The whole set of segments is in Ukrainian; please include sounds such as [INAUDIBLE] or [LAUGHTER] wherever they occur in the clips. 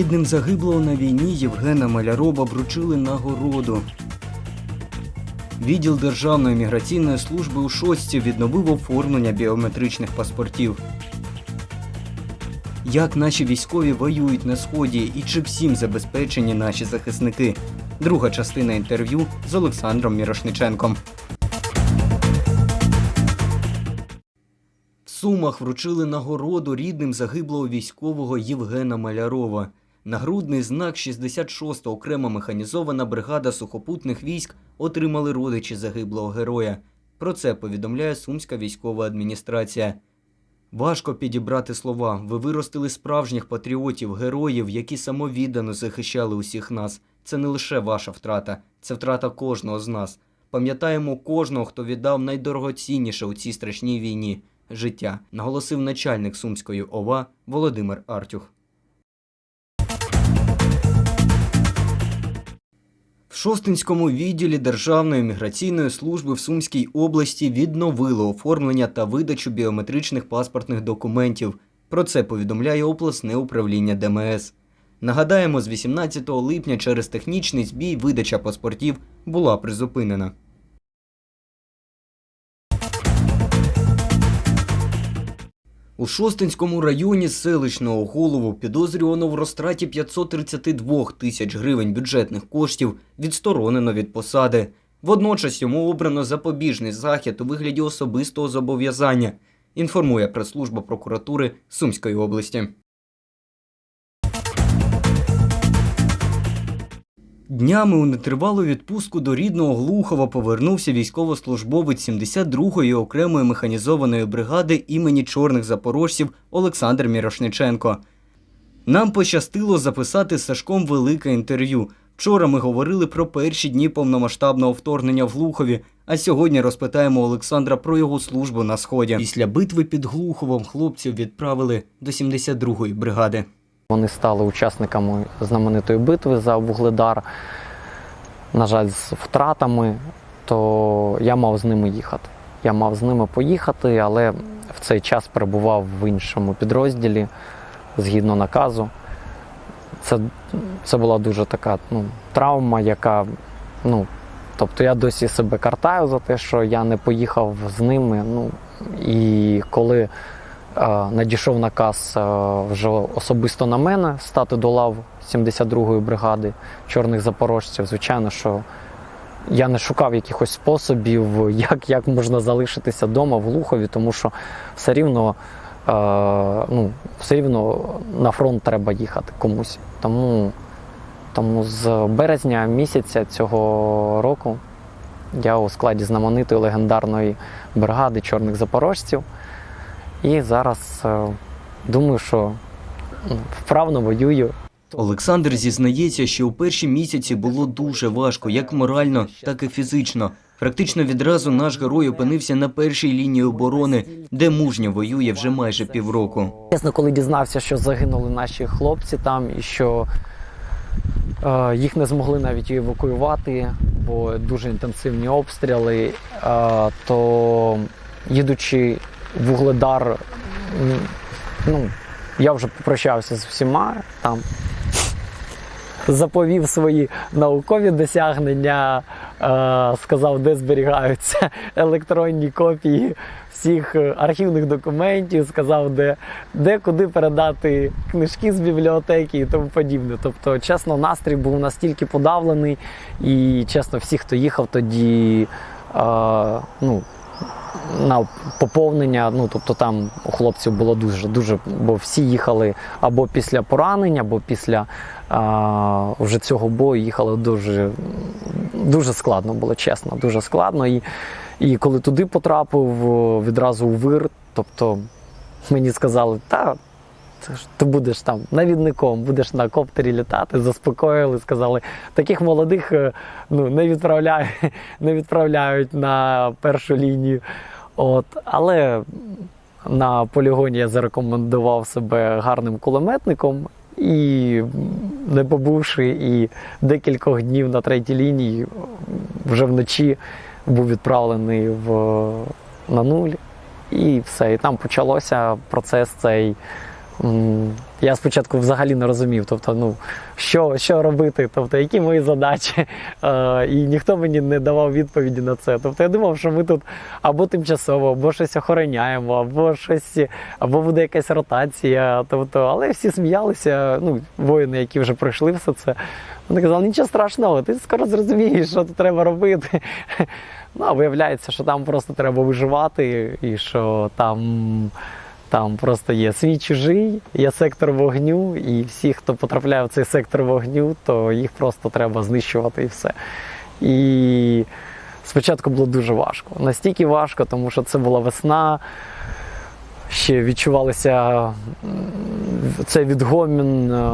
Рідним загиблого на війні Євгена Малярова вручили нагороду. Відділ Державної міграційної служби у Шостці відновив оформлення біометричних паспортів. Як наші військові воюють на сході і чи всім забезпечені наші захисники? Друга частина інтерв'ю з Олександром Мірошниченком. В Сумах вручили нагороду рідним загиблого військового Євгена Малярова. Нагрудний знак 66-та окрема механізована бригада сухопутних військ отримали родичі загиблого героя. Про це повідомляє Сумська військова адміністрація. Важко підібрати слова. Ви виростили справжніх патріотів, героїв, які самовіддано захищали усіх нас. Це не лише ваша втрата, це втрата кожного з нас. Пам'ятаємо кожного, хто віддав найдорогоцінніше у цій страшній війні життя, наголосив начальник Сумської ОВА Володимир Артюх. Шостинському відділі Державної міграційної служби в Сумській області відновили оформлення та видачу біометричних паспортних документів. Про це повідомляє обласне управління ДМС. Нагадаємо, з 18 липня через технічний збій видача паспортів була призупинена. У Шостинському районі селищного голову підозрювано в розтраті 532 тисяч гривень бюджетних коштів відсторонено від посади. Водночас йому обрано запобіжний захід у вигляді особистого зобов'язання, інформує прес-служба прокуратури Сумської області. Днями у нетривалу відпустку до рідного Глухова повернувся військовослужбовець 72-ї окремої механізованої бригади імені чорних запорожців Олександр Мірошниченко. Нам пощастило записати з Сашком велике інтерв'ю. Вчора ми говорили про перші дні повномасштабного вторгнення в Глухові, а сьогодні розпитаємо Олександра про його службу на сході. Після битви під Глуховом хлопців відправили до 72-ї бригади. Вони стали учасниками знаменитої битви за Вугледар. На жаль, з втратами, то я мав з ними їхати. Я мав з ними поїхати, але в цей час перебував в іншому підрозділі згідно наказу. Це, це була дуже така ну, травма, яка, ну, тобто я досі себе картаю за те, що я не поїхав з ними. Ну, і коли надійшов наказ вже особисто на мене стати до лав 72-ї бригади чорних запорожців. Звичайно, що я не шукав якихось способів, як як можна залишитися вдома в Лухові, тому що все рівно, е, ну, все рівно на фронт треба їхати комусь. Тому, тому з березня місяця цього року я у складі знаменитої легендарної бригади чорних запорожців. І зараз е, думаю, що вправно воюю. Олександр зізнається, що у перші місяці було дуже важко, як морально, так і фізично. Практично відразу наш герой опинився на першій лінії оборони, де мужньо воює вже майже півроку. Чесно, коли дізнався, що загинули наші хлопці там і що е, їх не змогли навіть евакуювати, бо дуже інтенсивні обстріли, е, то їдучи Вугледар, ну, я вже попрощався з всіма там. Заповів свої наукові досягнення, е, сказав, де зберігаються [LAUGHS] електронні копії всіх е, архівних документів, сказав, де, де куди передати книжки з бібліотеки і тому подібне. Тобто, чесно, настрій був настільки подавлений, і чесно, всі, хто їхав тоді, е, ну, на поповнення. Ну тобто там у хлопців було дуже дуже, бо всі їхали або після поранення, або після а, вже цього бою їхали дуже дуже складно було, чесно, дуже складно. І, і коли туди потрапив відразу у вир, тобто мені сказали, та. Ти будеш там навідником, будеш на коптері літати, заспокоїли, сказали, таких молодих е, ну, не відправляють, [LAUGHS] не відправляють на першу лінію. От, Але на полігоні я зарекомендував себе гарним кулеметником і, не побувши і декількох днів на третій лінії, вже вночі був відправлений в, на нуль. І все. І там почався процес цей я спочатку взагалі не розумів, тобто, ну, що, що робити, тобто, які мої задачі. [LAUGHS] Е, і ніхто мені не давав відповіді на це. Тобто я думав, що ми тут або тимчасово, або щось охороняємо, або щось, або буде якась ротація. Тобто, але всі сміялися, ну, воїни, які вже пройшли все це. Вони казали, нічого страшного, ти скоро зрозумієш, що тут треба робити. [LAUGHS] Ну, а виявляється, що там просто треба виживати, і що там, там просто є свій чужий, є сектор вогню, і всі, хто потрапляє в цей сектор вогню, то їх просто треба знищувати і все. І спочатку було дуже важко. Настільки важко, тому що це була весна. Ще відчувалося цей відгомін е,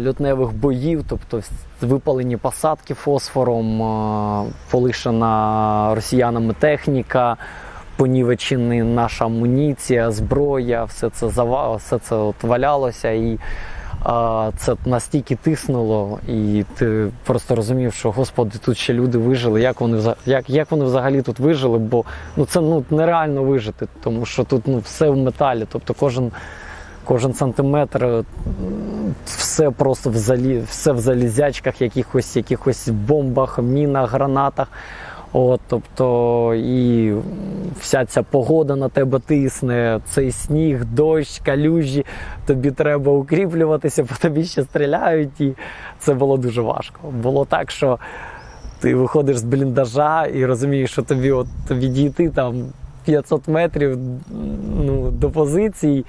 лютневих боїв, тобто випалені посадки фосфором, е, полишена росіянами техніка, понівечені наша амуніція, зброя, все це зава, все це от валялося і. А, це настільки тиснуло, і ти просто розумів, що господи, тут ще люди вижили. Як вони вза- як, як вони взагалі тут вижили? Бо ну це ну нереально вижити, тому що тут ну все в металі. Тобто кожен, кожен сантиметр, все просто в залі, все в залізячках, якихось, якихось бомбах, мінах, гранатах. От, тобто, і вся ця погода на тебе тисне, цей сніг, дощ, калюжі, тобі треба укріплюватися, по тобі ще стріляють, і це було дуже важко. Було так, що ти виходиш з бліндажа і розумієш, що тобі от відійти там 500 метрів ну, до позицій,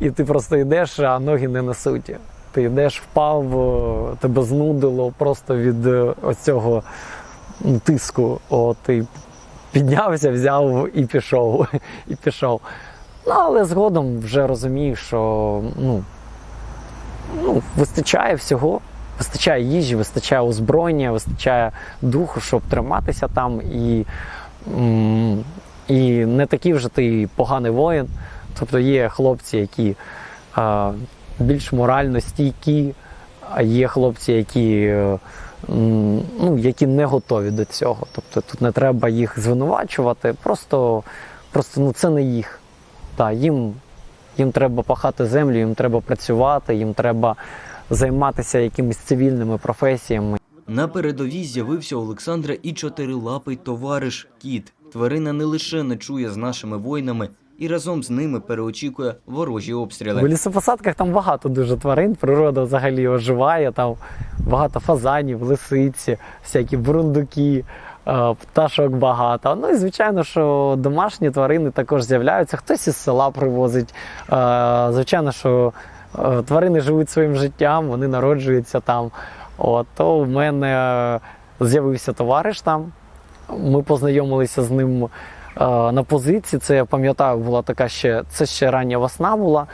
і ти просто йдеш, а ноги не несуть. Ти йдеш, впав, тебе знудило просто від е, ось цього тиску. От, і піднявся, взяв і пішов. [LAUGHS] І пішов. Ну, але згодом вже розумів, що ну, ну, вистачає всього. Вистачає їжі, вистачає озброєння, вистачає духу, щоб триматися там. І, і не такий вже ти поганий воїн. Тобто є хлопці, які а, більш морально стійкі, а є хлопці, які, е, ну, які не готові до цього. Тобто тут не треба їх звинувачувати, просто, просто ну, це не їх. Та, їм, їм треба пахати землю, їм треба працювати, їм треба займатися якимись цивільними професіями. На передовій з'явився Олександра і чотирилапий товариш кіт. Тварина не лише не чує з нашими воїнами і разом з ними переочікує ворожі В обстріли. лісопосадках там багато дуже тварин, природа взагалі оживає, там багато фазанів, лисиці, всякі бурундуки, е, пташок багато. Ну і звичайно, що домашні тварини також з'являються. Хтось із села привозить. Е, Звичайно, що е, тварини живуть своїм життям, вони народжуються там. От, то у мене з'явився товариш там. Ми познайомилися з ним на позиції. Це я пам'ятаю, була така ще, це ще рання весна була.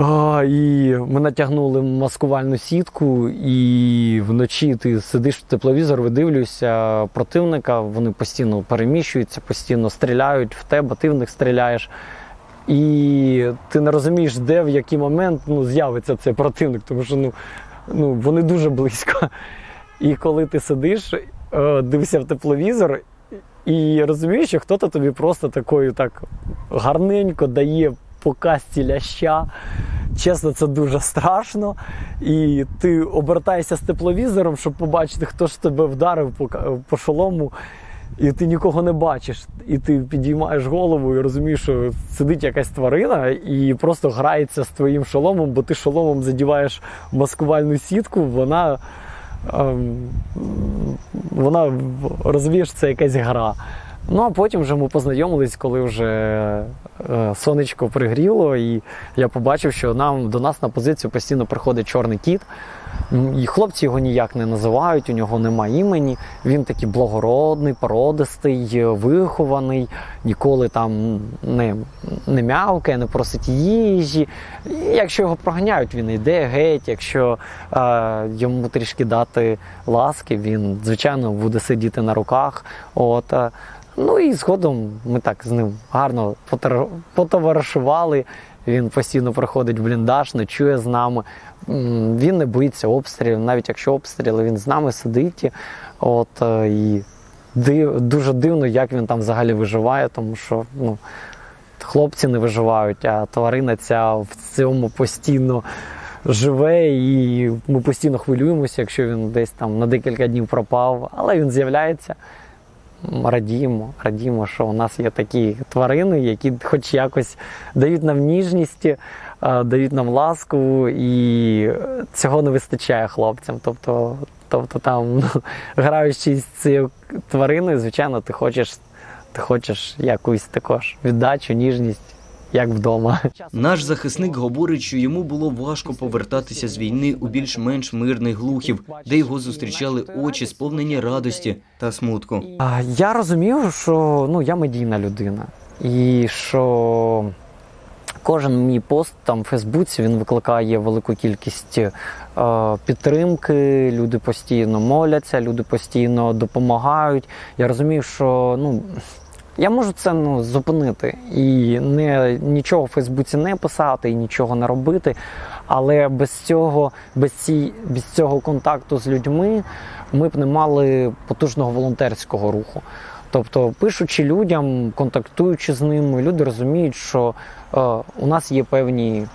А, і ми натягнули маскувальну сітку, і вночі ти сидиш в тепловізор, видивлюєшся противника, вони постійно переміщуються, постійно стріляють в тебе, ти в них стріляєш. І ти не розумієш, де в який момент ну, з'явиться цей противник, тому що ну, ну, вони дуже близько. І коли ти сидиш, е, дивишся в тепловізор, і розумієш, що хтось тобі просто такою так гарненько дає по касті ляща. Чесно, це дуже страшно. І ти обертаєшся з тепловізором, щоб побачити, хто ж тебе вдарив по, по шолому. І ти нікого не бачиш. І ти підіймаєш голову і розумієш, що сидить якась тварина і просто грається з твоїм шоломом, бо ти шоломом задіваєш маскувальну сітку, вона. Ем, вона розумієш, це якась гра. Ну а потім вже ми познайомились, коли вже е, сонечко пригріло, і я побачив, що нам до нас на позицію постійно приходить чорний кіт. І хлопці його ніяк не називають, у нього немає імені. Він такий благородний, породистий, е, вихований, ніколи там не, не м'явкає, не просить їжі. І якщо його проганяють, він йде геть. Якщо е, йому трішки дати ласки, він звичайно буде сидіти на руках. От, е, ну і згодом ми так з ним гарно потоваришували. Він постійно проходить бліндаж, ночує з нами. Він не боїться обстрілів, навіть якщо обстріли, він з нами сидить. От, е, і дуже дивно, як він там взагалі виживає, тому що ну, хлопці не виживають, а тварина ця в цьому постійно живе, і ми постійно хвилюємося, якщо він десь там на декілька днів пропав, але він з'являється. Радіємо, радіємо, що у нас є такі тварини, які хоч якось дають нам ніжність, е, дають нам ласку, і цього не вистачає хлопцям. Тобто, тобто там, [LAUGHS] граючись з цією твариною, звичайно, ти хочеш, ти хочеш якусь також віддачу, ніжність, як вдома. Наш захисник говорить, що йому було важко повертатися з війни у більш-менш мирний глухів, де його зустрічали очі, сповнені радості та смутку. А, Я розумів, що ну, я медійна людина. І що кожен мій пост там в Фейсбуці він викликає велику кількість е, підтримки. Люди постійно моляться, люди постійно допомагають. Я розумів, що ну. Я можу це ну, зупинити і не, нічого в Фейсбуці не писати і нічого не робити. Але без цього, без, ці, без цього контакту з людьми ми б не мали потужного волонтерського руху. Тобто, пишучи людям, контактуючи з ними, люди розуміють, що е, у нас є певні,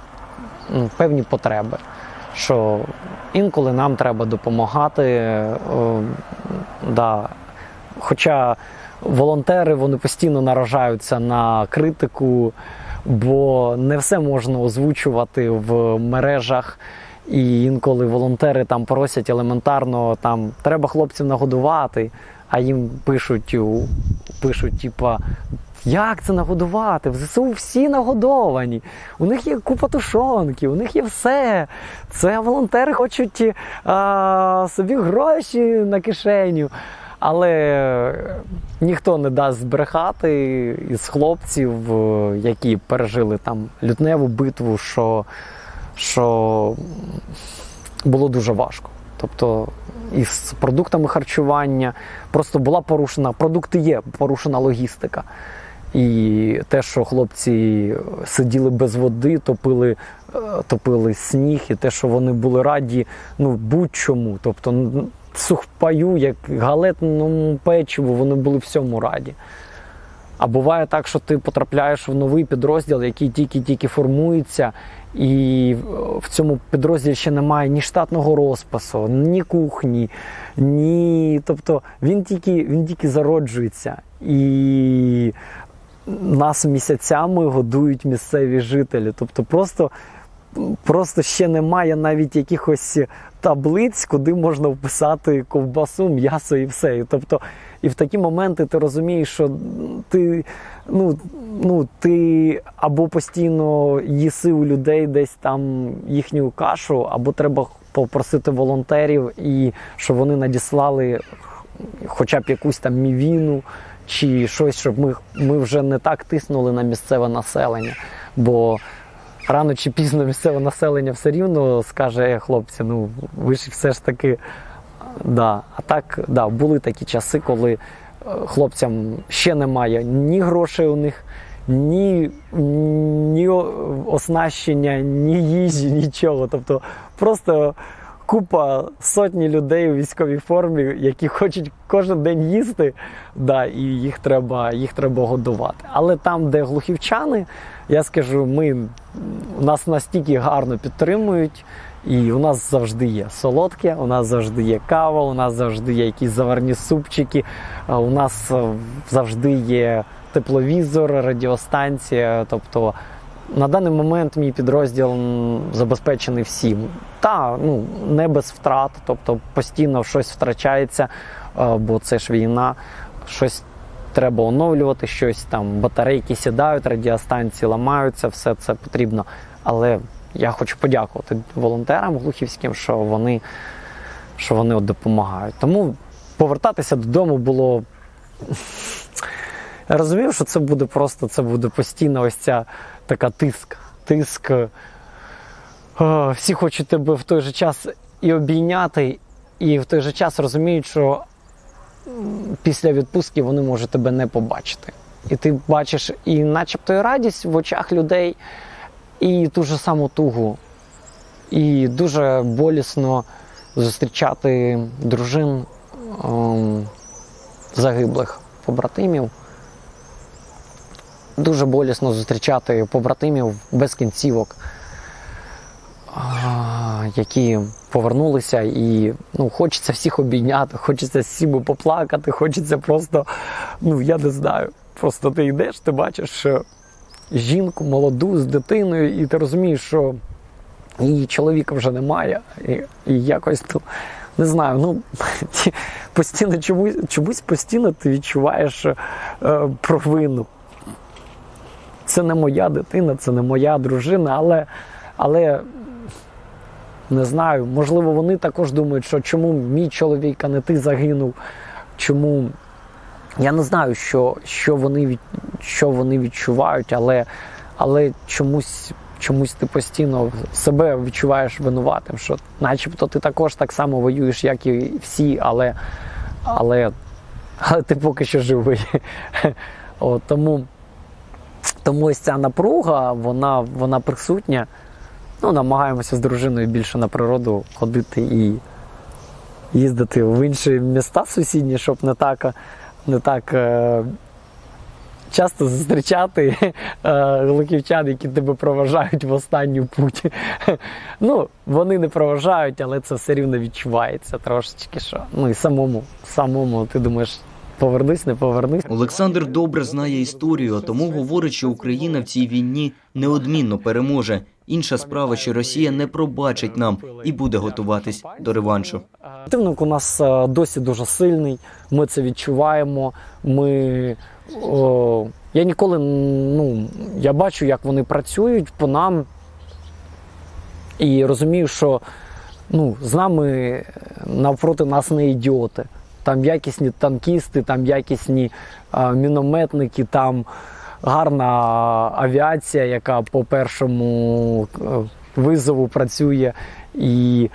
певні потреби. Що інколи нам треба допомагати. Е, да. Хоча волонтери вони постійно наражаються на критику, бо не все можна озвучувати в мережах. І інколи волонтери там просять елементарно, там треба хлопців нагодувати, а їм пишуть, пишуть, типа, як це нагодувати? В ЗСУ всі нагодовані. У них є купа тушонки, у них є все. Це волонтери хочуть а, собі гроші на кишеню. Але ніхто не дасть збрехати із хлопців, е, які пережили там лютневу битву, що, що було дуже важко. Тобто із продуктами харчування просто була порушена, продукти є, порушена логістика. І те, що хлопці сиділи без води, топили, е, топили сніг, і те, що вони були раді ну, будь-чому. Тобто сухпаю, як галетному печиву, вони були всьому раді. А буває так, що ти потрапляєш в новий підрозділ, який тільки-тільки формується, і в цьому підрозділі ще немає ні штатного розпису, ні кухні, ні. Тобто він тільки, він тільки зароджується. І нас місяцями годують місцеві жителі. Тобто просто, просто ще немає навіть якихось таблиць, куди можна вписати ковбасу, м'ясо і все. Тобто, і в такі моменти ти розумієш, що ти, ну, ну, ти або постійно їси у людей десь там їхню кашу, або треба попросити волонтерів, і щоб вони надіслали хоча б якусь там мівіну чи щось, щоб ми, ми вже не так тиснули на місцеве населення. Бо рано чи пізно місцеве населення все рівно скаже, «Е, хлопці, ну ви ж все ж таки. Да. А так, да, були такі часи, коли е, хлопцям ще немає ні грошей у них, ні, ні оснащення, ні їжі, нічого. Тобто просто купа сотні людей у військовій формі, які хочуть кожен день їсти, да, і їх треба, їх треба годувати. Але там, де глухівчани, я скажу, ми нас настільки гарно підтримують. І у нас завжди є солодке, у нас завжди є кава, у нас завжди є якісь заварні супчики, у нас е, завжди є тепловізор, радіостанція. Тобто на даний момент мій підрозділ забезпечений всім. Та ну не без втрат, тобто постійно щось втрачається, е, бо це ж війна, щось треба оновлювати, щось там батарейки сідають, радіостанції ламаються, все це потрібно. Але я хочу подякувати волонтерам глухівським, що вони, що вони от допомагають. Тому повертатися додому було. Я розумів, що це буде просто, це буде постійно ось ця така тиск. Тиск. Всі хочуть тебе в той же час і обійняти, і в той же час розуміють, що після відпустки вони можуть тебе не побачити. І ти бачиш і начебто і радість в очах людей, і ту ж саму тугу. І дуже болісно зустрічати дружин ем, загиблих побратимів. Дуже болісно зустрічати побратимів без кінцівок, які повернулися, і ну, хочеться всіх обійняти, хочеться всіми поплакати, хочеться просто, ну я не знаю. Просто ти йдеш, ти бачиш жінку молоду з дитиною, і ти розумієш, що її чоловіка вже немає. І, і якось ну, не знаю, ну [LAUGHS] постійно чомусь, чомусь постійно ти відчуваєш е, провину. Це не моя дитина, це не моя дружина, але, але не знаю, можливо, вони також думають, що чому мій чоловік, а не ти загинув, чому. Я не знаю, що, що, вони, що вони відчувають, але, але чомусь, чомусь ти постійно себе відчуваєш винуватим, що начебто ти також так само воюєш, як і всі, але, але, але ти поки що живий. [LAUGHS] От, тому, тому ось ця напруга, вона, вона присутня. Ну, намагаємося з дружиною більше на природу ходити і їздити в інші міста сусідні, щоб не так, не так е, часто зустрічати е, глухівчан, які тебе проважають в останню путь. [LAUGHS] Ну, вони не проважають, але це все рівно відчувається трошечки. що. Ну і самому, самому ти думаєш, повернусь, не повернусь. Олександр добре знає історію, а тому говорить, що Україна в цій війні неодмінно переможе. Інша справа, що Росія не пробачить нам і буде готуватись до реваншу. Противник у нас е, досі дуже сильний. Ми це відчуваємо. Ми о, я ніколи ну я бачу, як вони працюють по нам, і розумію, що ну, з нами навпроти нас не ідіоти. Там якісні танкісти, там якісні а, мінометники, там гарна авіація, яка по першому е, визову працює. І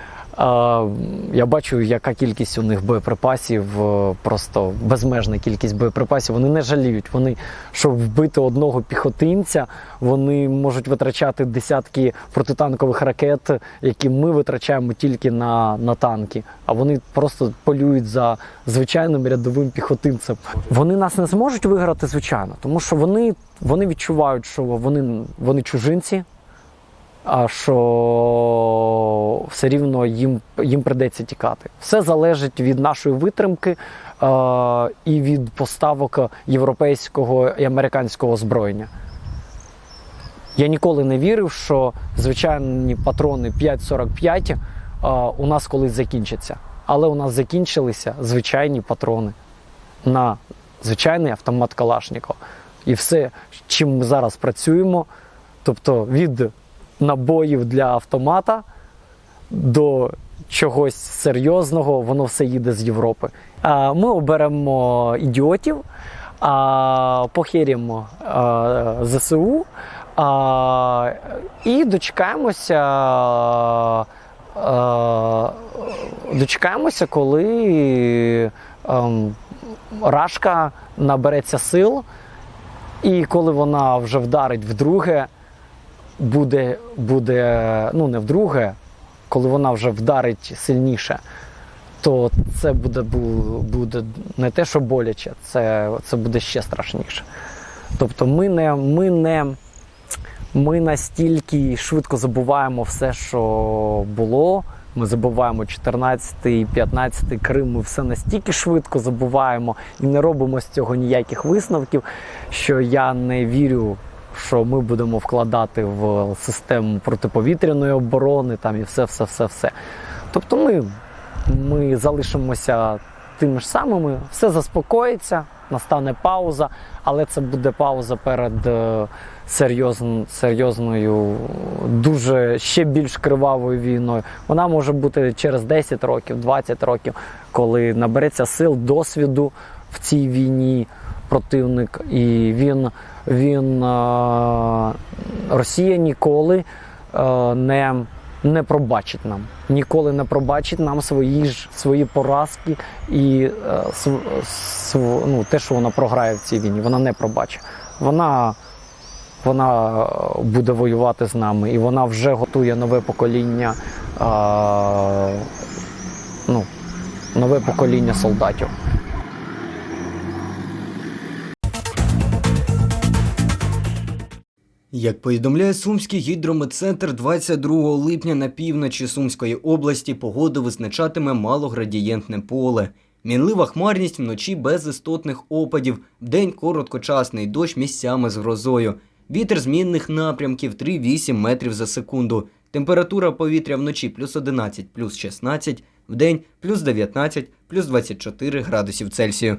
я бачу, яка кількість у них боєприпасів, е, просто безмежна кількість боєприпасів. Вони не жаліють. Вони, щоб вбити одного піхотинця, вони можуть витрачати десятки протитанкових ракет, які ми витрачаємо тільки на, на танки. А вони просто полюють за звичайним рядовим піхотинцем. Вони нас не зможуть виграти, звичайно, тому що вони, вони відчувають, що вони, вони чужинці а що все рівно їм, їм придеться тікати. Все залежить від нашої витримки е, і від поставок європейського і американського озброєння. Я ніколи не вірив, що звичайні патрони 5,45 е, у нас колись закінчаться. Але у нас закінчилися звичайні патрони на звичайний автомат Калашникова. І все, чим ми зараз працюємо, тобто від набоїв для автомата до чогось серйозного, воно все їде з Європи. Ми оберемо ідіотів, а ЗСУ і дочекаємося. Дочекаємося, коли ем, Рашка набереться сил, і коли вона вже вдарить вдруге, буде, буде, ну не вдруге, коли вона вже вдарить сильніше, то це буде, буде не те, що боляче, це, це буде ще страшніше. Тобто ми не, ми не ми настільки швидко забуваємо все, що було. Ми забуваємо 14-й, 15-й Крим, ми все настільки швидко забуваємо і не робимо з цього ніяких висновків, що я не вірю, що ми будемо вкладати в систему протиповітряної оборони там і все, все, все, все. Тобто ми, ми залишимося тими ж самими, все заспокоїться, настане пауза, але це буде пауза перед е, серйозн, серйозною, дуже ще більш кривавою війною. Вона може бути через 10 років, 20 років, коли набереться сил, досвіду в цій війні противник, і він, він Росія ніколи е, не не пробачить нам. Ніколи не пробачить нам свої ж свої поразки і е, ну, те, що вона програє в цій війні. Вона не пробачить. Вона, вона е, буде воювати з нами, і вона вже готує нове покоління. Ну, нове покоління солдатів. Як повідомляє Сумський гідрометцентр, 22 липня на півночі Сумської області погоду визначатиме малоградієнтне поле. Мінлива хмарність вночі без істотних опадів, вдень короткочасний дощ місцями з грозою. Вітер змінних напрямків 3-8 метрів за секунду. Температура повітря вночі плюс 11, плюс 16, вдень плюс 19, плюс 24 градусів Цельсію.